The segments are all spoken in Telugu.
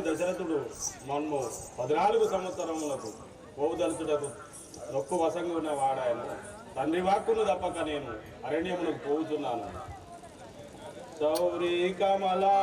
దశరథుడు మనము పద్నాలుగు సంవత్సరములకు పోవుదలుచుటకు నొక్కు వసంగి ఉన్న వాడాయన. తండ్రి వాక్కును తప్పక నేను అరణ్యమునకు పోవుతున్నాను సౌరీ కమలా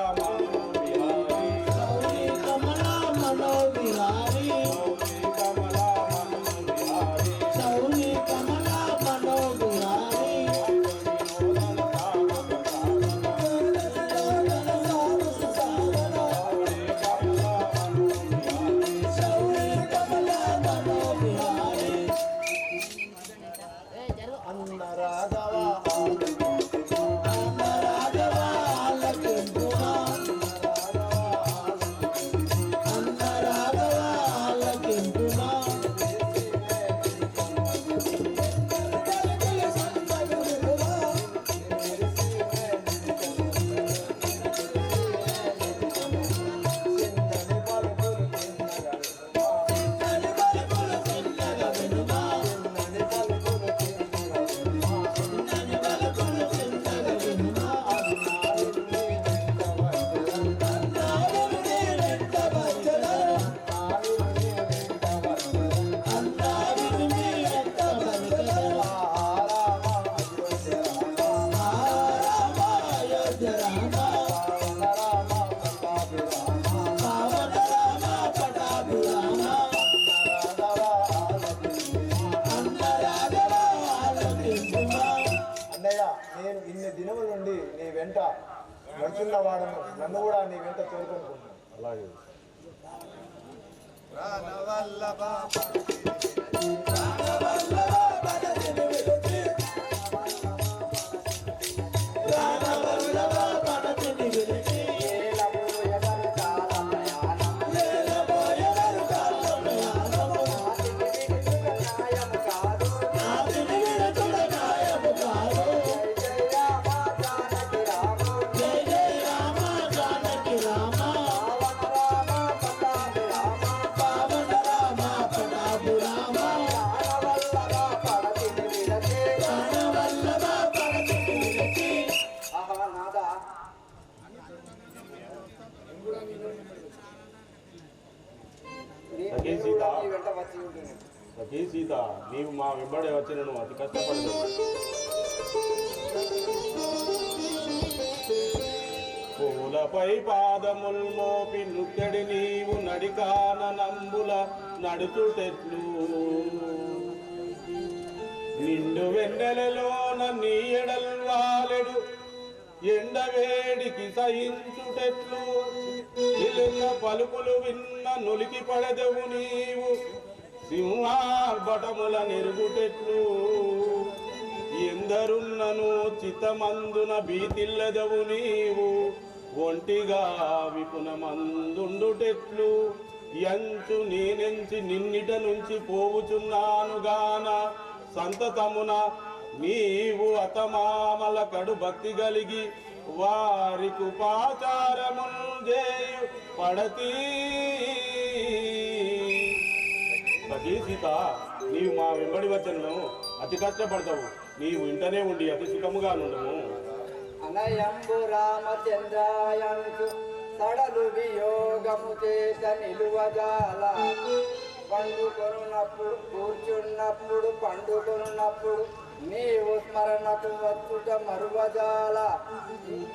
నన్ను కూడా నీ వెంట తోడుకుంటున్నాను అలాగే. సఖీ సీత నీవు మా వెంబడే వచ్చినను అతి కష్టపడదు పూలపై పాదముల్ మోపి నుక్కడి నీవు నడికాన నంబుల నడుచుటెట్లు. నిండు వెన్నెలలోన నీ ఎడల్ వాలెడు ఎండ వేడికి సహించుటెట్లు. ఇలుక పలుకులు విన్న నులికి పడదవు నీవు సింహార్భటముల నెరుగుటెట్లు. ఎందరున్నను చితమందున భీతిల్లదవు నీవు. ఒంటిగా విపునమందుండుటెట్లు ఎంచు నేనెంచి నిన్నిట నుంచి పోవుచున్నాను గాన. సంతతమున నీవు అతమామల కడు భక్తి కలిగి వారి కుపాచారములు పడతీ. సతీ సీత నీవు మా వెంబడి వచ్చను అతి కష్టపడతావు. నీవు ఇంటనే ఉండి అతి సుఖముగా నుండము. అనయంబు రామచంద్రాయంకు సడలు వియోగము చేత నిలువజాల. పండుకొనున్నప్పుడు కూర్చున్నప్పుడు పండుకొనున్నప్పుడు నీవు స్మరణకు వచ్చుట మరువజాల.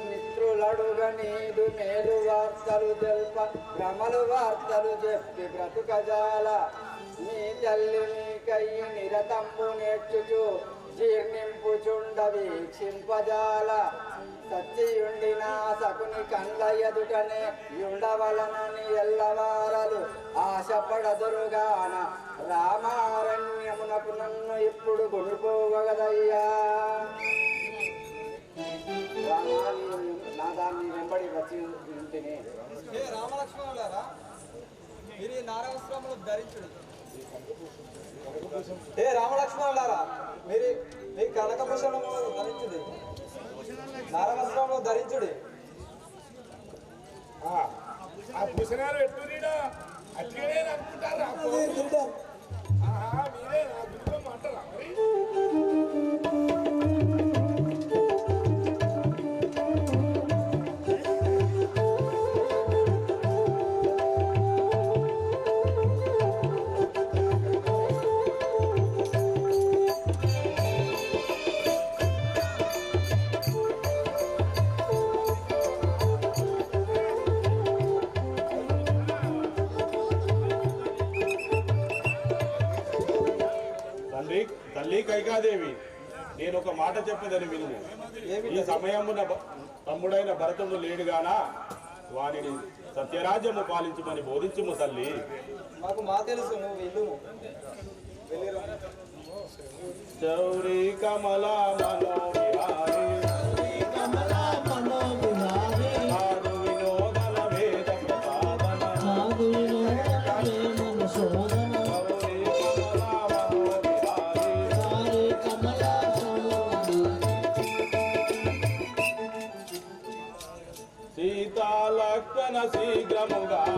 మిత్రులడుగ నీదు మేలు వార్తలు తెల్ప భ్రమలు వార్తలు చెప్పి బ్రతుకజాల. నీ తల్లి నీకయ్యి నిరతంబు నేర్చుచు జీర్ణింపుచుండ వీక్షింపజాల. సత్యుండి నా సకుని కండ్ల ఎదుటనే యుండవలనని ఎల్లవారలు ఆశపడదురుగాన. రామారణ్యమునకు నన్ను ఇప్పుడు కొనుకోగదయ్యా నా దాన్ని వెంబడి వచ్చి ఇంటిని రామలక్ష్మణులారా మీరు ఈ ధరించుడు. హే రామలక్ష్మణులారా మీరు మీ కనకభూషణములు ధరించుడి. నారవస్త్రములు ధరించుడి. ఆ భూషణాలు ఎట్టురీడా అట్లనే అనుకుంటారా తల్లి కైకాదేవి నేను ఒక మాట చెప్పేదని వినుము. ఈ సమయమున తమ్ముడైన భరతుడు లేడుగానా వారిని సత్యరాజ్యము పాలించమని బోధించుము తల్లి. మాకు మా తెలుసు నువ్వు చౌరీ కమలా మనోవిహారి Ramonga.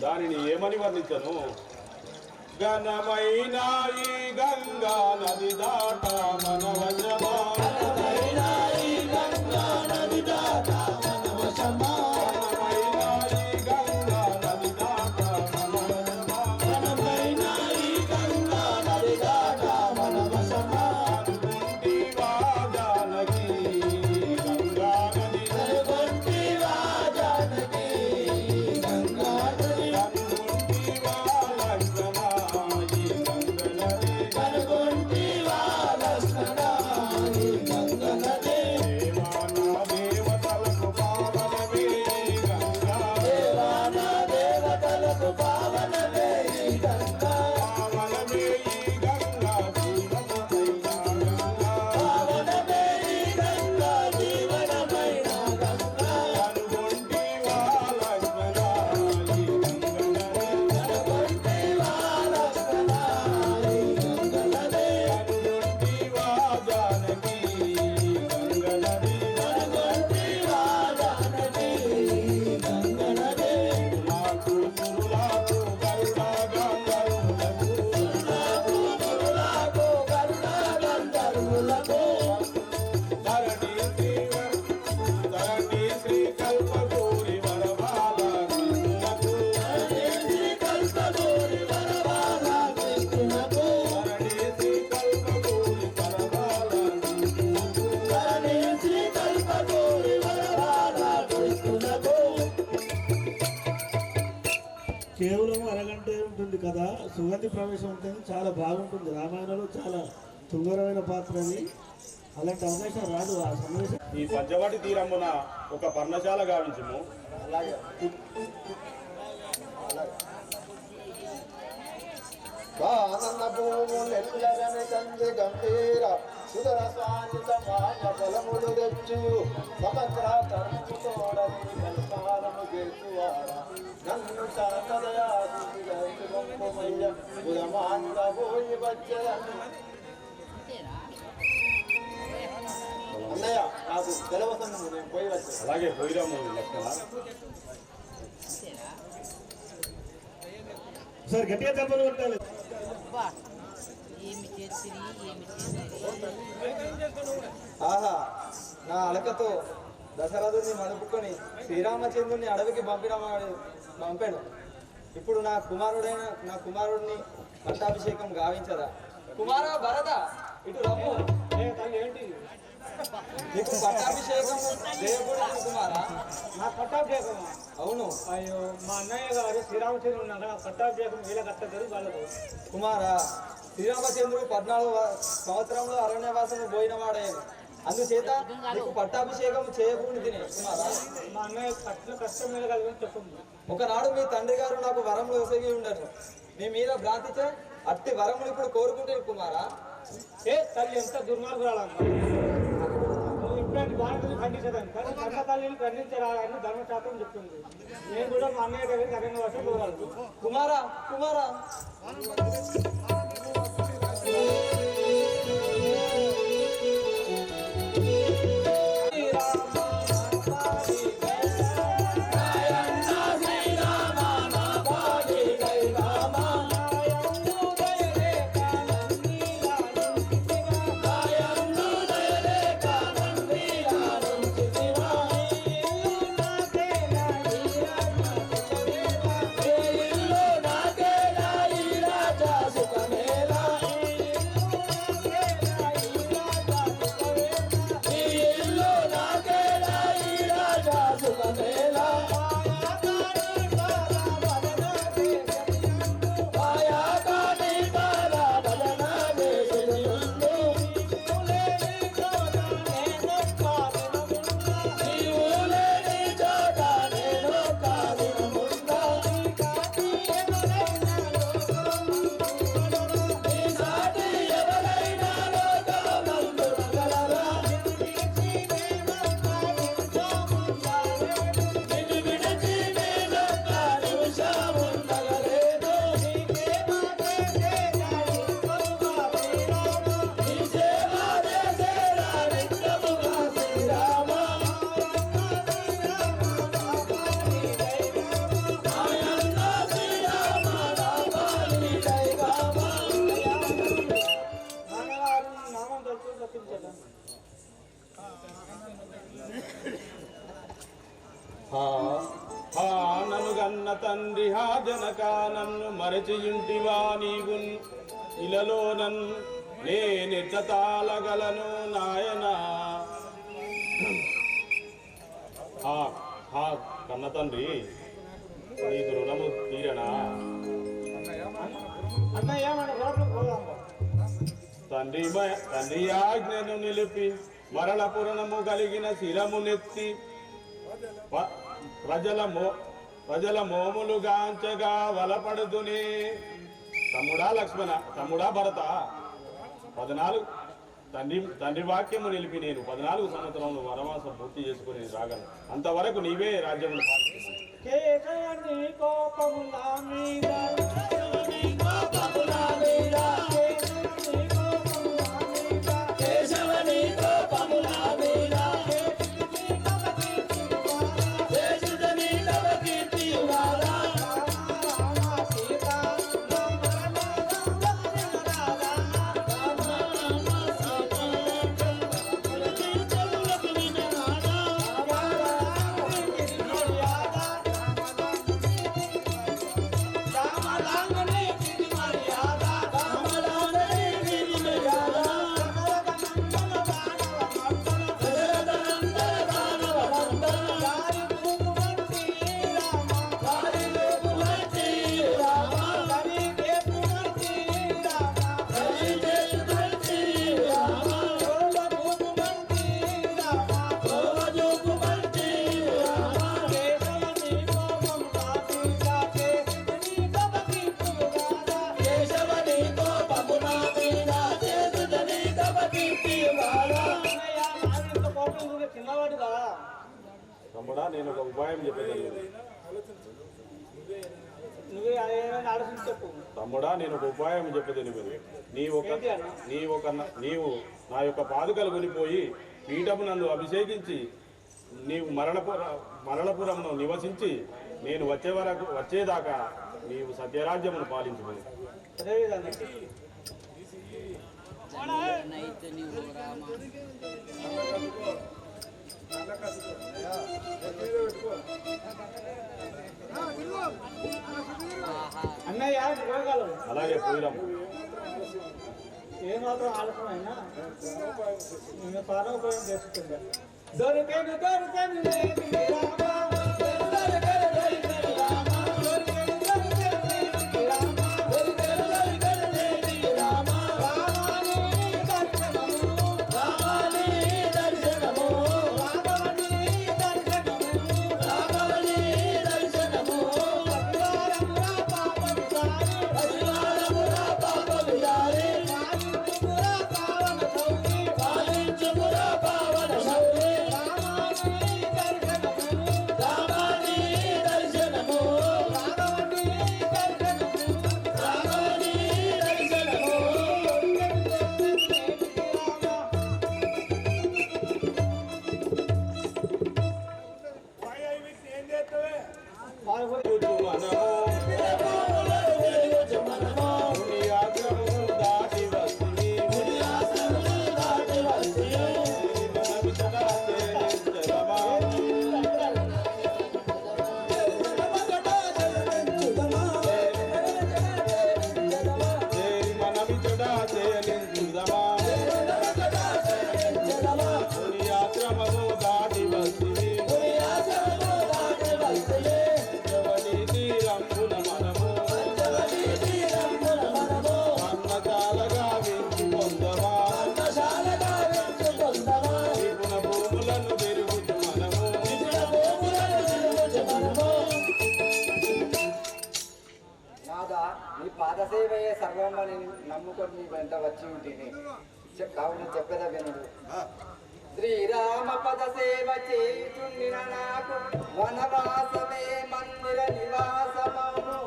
దానిని ఏమని వర్ణించను? ఘనమైన ఈ గంగా నది దాట సుగంధి ప్రవేశం ఉంటుంది. చాలా బాగుంటుంది. రామాయణంలో చాలా సుందరమైన పాత్ర అది. అలాంటి అవకాశం రాదు ఆ సన్నివేశం. ఈ పంచవటి తీరమున ఒక పర్ణశాల గావించుము. అలాగే. గంభీర సుధర స్వామిత మాన ఫలములు తెచ్చు. సమగ్ర తరము తోడని కల్పాలము చేర్చువాడ నన్ను శాంతదయా బొమ్మయ్య ఉదమాంత పోయి వచ్చేదని అన్నయ్య నాకు తెలవసను నేను పోయి వచ్చాను అలాగే పోయిరాము లక్ష్మణ. సార్ గట్టిగా చెప్పలు కొట్టాలి. ఆహా నా అలకతో దశరథుని మలుపుకొని శ్రీరామచంద్రుని అడవికి పంపిన వాడు పంపాడు. ఇప్పుడు నా కుమారుడైన నా కుమారుడిని పట్టాభిషేకం గావించదా కుమార భరత ఇటు రమ్ము. నీకు పట్టాభిషేకం చేయకూడదు కుమారా? నా పట్టాభిషేకం అవును. అయ్యో మా అన్నయ్య గారు శ్రీరామచంద్రుడు ఉన్నాక నా పట్టాభిషేకం వీళ్ళ కట్టదు వాళ్ళకు. కుమారా శ్రీరామచంద్రుడు పద్నాలుగు సంవత్సరంలో అరణ్యవాసము పోయిన వాడయ్యాను అందుచేత నీకు పట్టాభిషేకం చేయకూడదు మా అన్నయ్య కష్టం మీద ఒకనాడు మీ తండ్రి గారు నాకు వరములు ఒసగి ఉండను మీ మీద భ్రాంతిచే అట్టి వరములు ఇప్పుడు కోరుకుంటే కుమారా. ఏ తల్లి ఎంత దుర్మార్గురాలమ్మా. నువ్వు ఇట్లాంటి బాధ్యతలు ఖండించదని కానీ కన్న తల్లిని ఖండించరాదని ధర్మశాస్త్రం చెప్తుంది నేను కూడా మా అన్నయ్య దగ్గర కరెంట్ వర్షం పోగలను కుమారా కుమారా. ఇలలో నన్ నేనెట్ట తాళగలను నాయనా కన్న తండ్రి నీకు రుణము తీరనా? తండ్రి తండ్రి ఆజ్ఞను నిలిపి మరణ పురణము కలిగిన శిరమునెత్తి ప- ప్రజల మో ప్రజల మోములు గాంచగా వలపడుతునే తమ్ముడా లక్ష్మణ తమ్ముడా భరత. పద్నాలుగు. తండ్రి తండ్రి వాక్యము నిలిపి నేను పద్నాలుగు సంవత్సరంలో వనవాసం పూర్తి చేసుకుని రాగలను. అంతవరకు నీవే. కేశవని కోపము నా మీద నేను ఒక ఉపాయం చెప్పేదాన్ని తమ్ముడా నేను ఒక ఉపాయం చెప్పేదని విను నీ ఒక? నీ ఒక న- నీవు నా యొక్క పాదుకలు కొనిపోయి పీఠము నన్ను అభిషేకించి నీవు మరణపుర మరణపురంలో నివసించి నేను వచ్చే వరకు వచ్చేదాకా నీవు సత్యరాజ్యమును పాలించుకుని అదేవిధంగా అలాగే పోయినాము ఏమాత్రం ఆలస్యమైనా? నేను ప్రాణోపయోగం చేసుకుంటా దొరికేను పదసేవయే సర్వమని నమ్ముకొని వెంట వచ్చి ఉంటుంది చె- కావున చెప్పేద వినుడు శ్రీరామ పద సేవ చేయుచుండిన నాకు వనవాసమే మందిర నివాసమౌను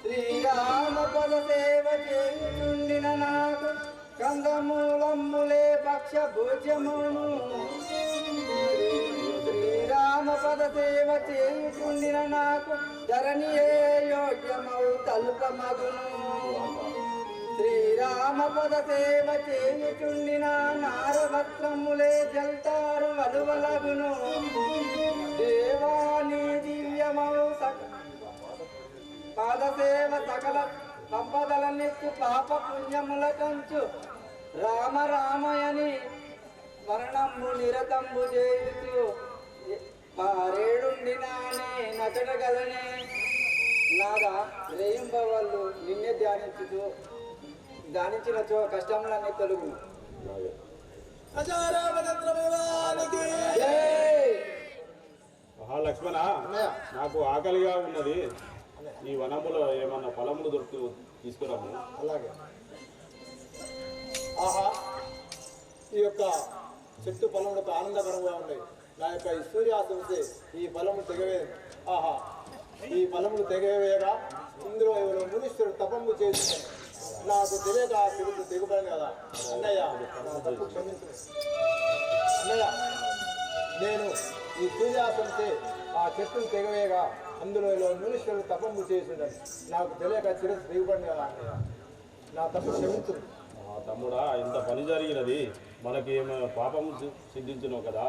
శ్రీరామ పద సేవ చేయుచుండిన నాకు కందమూలమ్ములే భక్ష భోజ్యమును. శ్రీరామ పద చేయుచుండిన నాకు ధరణియే యోగ్యమౌ తల్పమగును శ్రీరామ పద సేవ చేయుచుండిన నారవస్త్రములే జల్తారు వలువలగును. దేవాని దివ్యమౌ సక పాదసేవ సకల సంపదలనిచ్చు పాప పుణ్యముల కంచు రామ రామయని మరణంబు నిరతంబు చేయుచు. పారేడుండినానే నచటగలనే. నాదా రేయింబవళ్ళు నిన్నే ధ్యానించుతూ ధ్యానించినచో కష్టములన్నీ తొలుగు. మహాలక్ష్మణ నాకు ఆకలిగా ఉన్నది. ఈ వనములో ఏమన్నా ఫలములు దొరుకుతూ తీసుకురాము. అలాగే. ఆహా ఈ యొక్క చెట్టు ఫలములకు ఆనందకరంగా ఉన్నాయి నా యొక్క ఈ సూర్యాసంసే ఈ బలము తెగవే. ఆహా. ఈ బలములు తెగవేయగా ఇందులో ఎవరు మునీశ్వరుడు తపము చేసి నాకు తెలియక ఆ తిరుగు తెగుపడింది కదా. అన్నయ్య తప్పు క్షమించు. అన్నయ్య నేను ఈ సూర్యాసంసే ఆ చెట్టును తెగవేయగా అందులో మునీశ్వరుడు తపము చేసిండని నాకు తెలియక చిరుసు తెగుపడింది కదా. అన్నయ్య నా తప్పు క్షమించు. తమ్ముడా ఇంత పని జరిగినది. మనకి ఏమైనా పాపము సిద్ధించును కదా.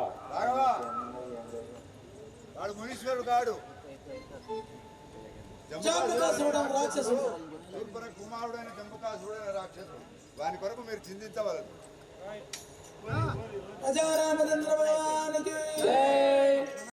వాడు మునీశ్వరుడు కాడు. రాక్షసుడు. శూర్పర కుమారుడైన జంబకాసుడైన రాక్షసుడు. వాని కొరకు మీరు చింతించవలదు. ప్రజారామచంద్ర భగవానికి.